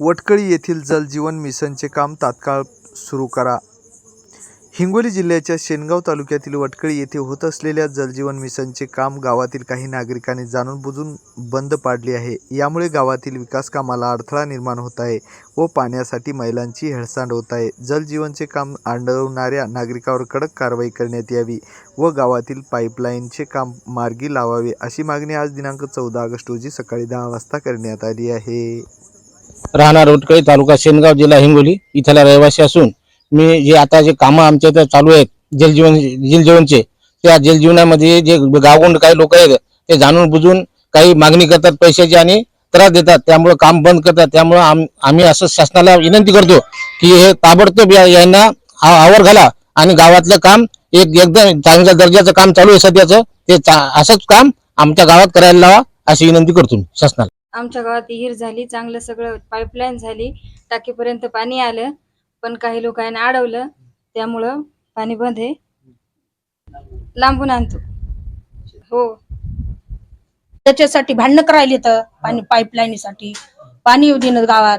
वटकळी येथील जलजीवन मिशनचे काम तात्काळ सुरू करा. हिंगोली जिल्ह्याच्या शेनगाव तालुक्यातील वटकळी येथे होत असलेल्या जलजीवन मिशनचे काम गावातील काही नागरिकांनी जाणून बुजून बंद पाडले आहे. यामुळे गावातील विकास कामाला अडथळा निर्माण होत आहे व पाण्यासाठी महिलांची हेळसांड होत आहे. जलजीवनचे काम आंडवणाऱ्या नागरिकावर कडक कारवाई करण्यात यावी व गावातील पाईपलाईनचे काम मार्गी लावावे अशी मागणी आज दिनांक चौदा ऑगस्ट रोजी सकाळी दहा वाजता करण्यात आली आहे. राहणार रोटकळी तालुका शेनगाव जिल्हा हिंगोली इथला रहिवासी असून मी जे आता जे कामं आमच्या इथं चालू आहेत जलजीवन जलजीवनचे त्या जलजीवनामध्ये जे गावगुंड काही लोक आहेत ते जाणून बुजून काही मागणी करतात पैशाची आणि त्रास देतात. त्यामुळे काम बंद करतात. त्यामुळे आम आम्ही असं शासनाला विनंती करतो की हे ताबडतोब यांना आवर घाला आणि गावातलं काम एक एकदम चांगल्या दर्जाचं काम चालू आहे सध्याचं. ते असंच काम आमच्या गावात करायला लावा अशी विनंती करतो मी शासनाला. आमच्या गावात विहीर झाली चांगलं सगळं पाईपलाईन झाली टाकीपर्यंत पाणी आलं पण काही लोकांनी अडवलं त्यामुळं पाणी बंद आहे. लांबून आणतो. हो. त्याच्यासाठी भांडणं करायला येतं पाणी पाईपलाईनीसाठी पाणी येऊ देणं गावात.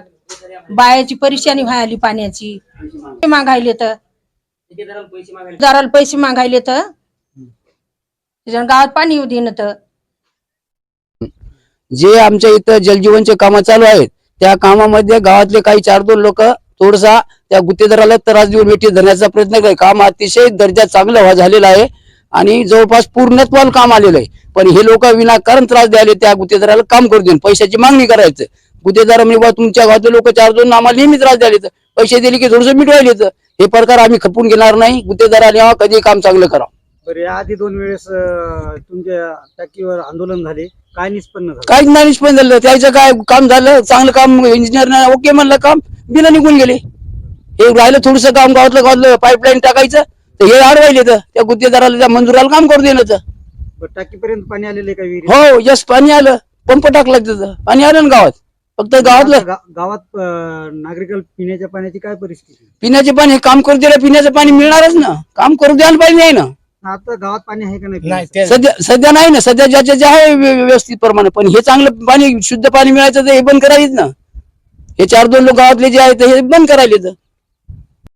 बायाची परेशानी व्हायली पाण्याची. मागायला येतं. पैसे मागायला येतं. त्याच्यानं गावात पाणी येऊ देणं तर. जे आमच्या इथं जलजीवनचे कामं चालू आहेत त्या कामामध्ये गावातले काही चार दोन लोक थोडसा त्या गुत्तेदाराला त्रास देऊन वेठी धरण्याचा प्रयत्न करत काम अतिशय दर्जा चांगला झालेलं झालेला आहे आणि जवळपास पूर्णत्वाला काम आलेलं आहे. पण हे लोक विनाकारण त्रास द्यायले त्या गुत्तेदाराला काम करू देऊन पैशाची मागणी करायचं. गुत्तेदार म्हणजे बा तुमच्या गावातले लोक चार दोन आम्हाला नेहमी त्रास द्यायला पैसे दिले की थोडंसं मिटवायला हे प्रकार आम्ही खपून घेणार नाही. गुत्तेदाराने कधी काम चांगलं करा बरं आधी दोन वेळेस तुमच्या टाकीवर आंदोलन झाले. काय निष्पन्न झालं? काहीच नाही निष्पन्न झालं. त्याचं काय काम झालं? चांगलं काम इंजिनियरने ओके म्हणलं काम. बिना निघून गेले. हे राहिलं थोडस काम गावातलं गावातलं पाईपलाईन टाकायचं. तर हे अडवायले तर त्या गुत्तेदाराला त्या मंजुराला काम करू देणं तर. बरं, टाकीपर्यंत पाणी आलेलं आहे का हो यस पाणी आलं. पंप टाकला तिथं. पाणी आलं ना गावात. फक्त गावातलं. गावात अं, नागरिकाला पिण्याच्या पाण्याची काय परिस्थिती? पिण्याचे पाणी काम करू दिलं पिण्याचं पाणी मिळणारच ना. काम करू द्यायला पाहिजे ना. आता गावात पाणी आहे का नाही सध्या सध्या नाही ना सध्या ज्याच्या जे आहे व्य- व्यवस्थित प्रमाणे पण हे चांगलं पाणी शुद्ध पाणी मिळायचं तर हे बंद करायचं ना. हे चार दोन लोक गावातले जे आहेत ते हे बंद करायले तर